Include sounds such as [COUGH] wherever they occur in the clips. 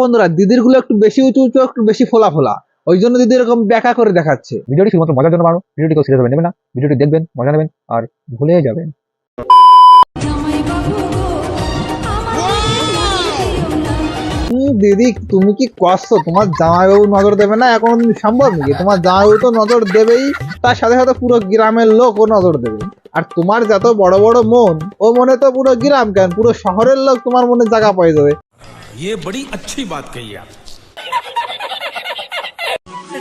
বন্ধুরা দিদিরগুলো একটু বেশি উঁচু উঁচু একটু বেশি ফোলা ফোলা। ওই জন্য দিদি এরকম ব্যাকা করে দেখাচ্ছে। ভিডিওটি শুধুমাত্র মজার জন্য বানানো ভিডিওটি কেউ সিরিয়াস নেবেন না। ভিডিওটি দেখবেন মজা নেবেন আর ভুলে যাবেন। দিদি তুমি কি করছ তোমার জামাইবাবু নজর দেবে না? এখন সম্ভব নাকি? তোমার জামাইবাবু তো নজর দেবেই তার সাথে সাথে পুরো গ্রামের লোকও নজর দেবে। আর তোমার যত বড় বড় মন ও মনে তো পুরো গ্রাম কেন? পুরো শহরের লোক তোমার মনে জায়গা পাই যাবে ये बड़ी अच्छी बात कही आप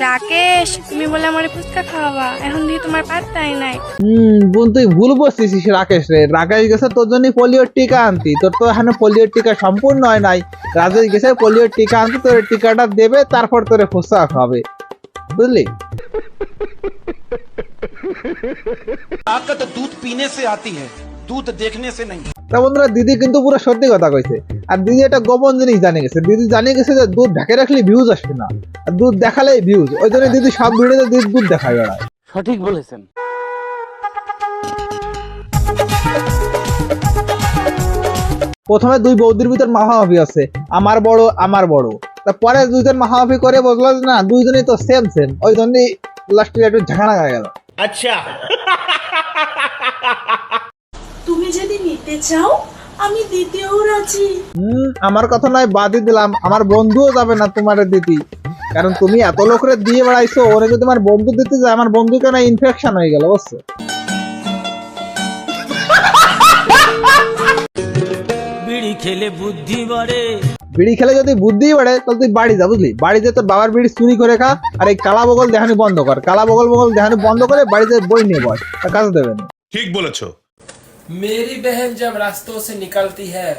রাকেশ তুমি বলে আমার ফুচকা খাওয়াবা এখন দিয়ে তোমার পাত্তাই নাই হম বোন তুই ভুল বসছিস রাকেশ রে রাকেশ গেছে তোর জন্য পোলিওর টিকা আনতি তোর তো এখানে পোলিওর টিকা সম্পূর্ণ হয় নাই রাজেশ গেছে পোলিওর টিকা আনতি তোর টিকাটা দেবে তারপর তোরে ফুসা খাবে বুঝলি ताकत दूध पीने से आती है दूध देखने से नहीं তা বন্ধুরা দিদি কিন্তু পুরো সত্যি কথা কইছে আর দিদি একটা গোপন জিনিস জানে গেছে দিদি জানিয়ে গেছে যে দুধ ঢাকে রাখলে ভিউজ আসবে না আর দুধ দেখালেই ভিউজ ওই জন্য দিদি সব ভিডিওতে দিদি দুধ দেখায় বেড়ায় সঠিক বলেছেন প্রথমে দুই বৌদির ভিতর মাহামাফি আছে আমার বড় আমার বড় তারপরে দুইজন মাহামাফি করে বললো যে না দুইজনই তো সেম সেম ওই জন্যই লাস্টে একটু ঝাঁকড়া হয়ে গেল [LAUGHS] তুমি যদি নিতে চাও আমি দিতেও রাজি। হম আমার কথা নয় বাদই দিলাম। আমার বন্ধুও যাবে না তোমার দিদি কারণ তুমি এত লোকরে দিয়ে বেড়াইছো ওরে যদি আমার বন্ধু দিতে যায় আমার বন্ধু কেন ইনফেকশন হয়ে গেল বুঝছ? বিড়ি খেলে বুদ্ধি বাড়ে। বিড়ি খেলে যদি বুদ্ধি বাড়ে তাহলে তুই বাড়ি যা বুঝলি? বাড়িতে তোর বাবার বিড়ি চুরি করে খা আর এই কালা বগল দেখানি বন্ধ কর। কালা বগল বগল দেখানি বন্ধ করে বাড়িতে বই নিয়ে বস তা কাজ দেবে না। ঠিক বলেছ। मेरी बहन जब रास्तों से निकलती है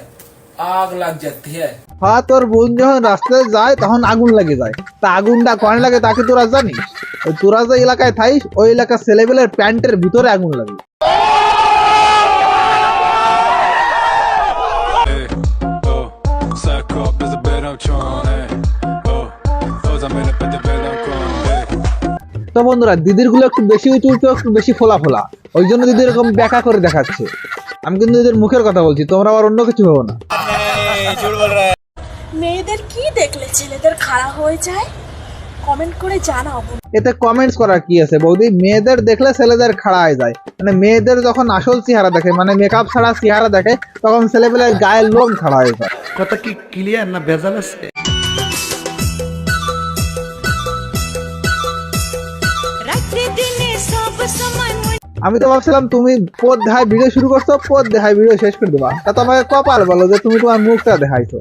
आग लग जाती है হ্যাঁ তোর বোন যখন রাস্তায় যায় তখন আগুন লাগে যায় তা আগুনটা কনে লাগে তাকে তোরা জানিস ওই তোরা যে এলাকায় থাইস ওই এলাকার ছেলেবেলের প্যান্টের ভিতরে আগুন লাগে তো বন্ধুরা দিদিরগুলো একটু বেশি উঁচু উঁচু একটু বেশি ফোলা ফোলা। ওই জন্য দিদি এরকম ব্যাকা করে দেখাচ্ছে। আমি কিন্তু দিদির মুখের কথা বলছি তোমরা আবার অন্য কিছু ভেবো না। মেয়েদের কি দেখলে ছেলেদের খাড়া হয়ে যায়? কমেন্ট করে জানাও এতে কমেন্টস করার কি আছে বৌদি? মেয়েদের দেখলে ছেলেদের খাড়া হয়ে যায়। মানে মেয়েদের যখন আসল চেহারা দেখে মানে মেকআপ ছাড়া চেহারা দেখে তখন ছেলেপেলের গায়ের লোম খাড়া হয়ে যায়। কথা কি ক্লিয়ার না ভেজাল আছে? আমি তো ভাবছিলাম তুমি পদ দেখায় ভিডিও শুরু করছ, পদ দেখায় ভিডিও শেষ করে দেবা। তা তো আমাকে কপাল বলো যে তুমি তোমার মুখটা দেখাইছো।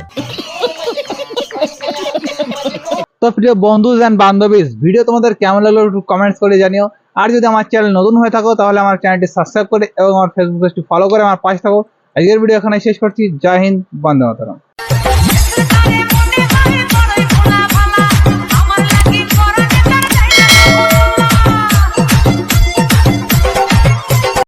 তো প্রিয় বন্ধু এন্ড বান্ধবী ভিডিও তোমাদের কেমন লাগল একটু কমেন্টস করে জানিও। আর যদি আমার চ্যানেল নতুন হয়ে থাকো, তাহলে আমার চ্যানেলটি সাবস্ক্রাইব করে এবং আমার ফেসবুক পেজটি ফলো করে আমার পাশে থাকো। আজকের ভিডিও এখানে শেষ করছি। জয় হিন্দ, বন্দে মাতরম।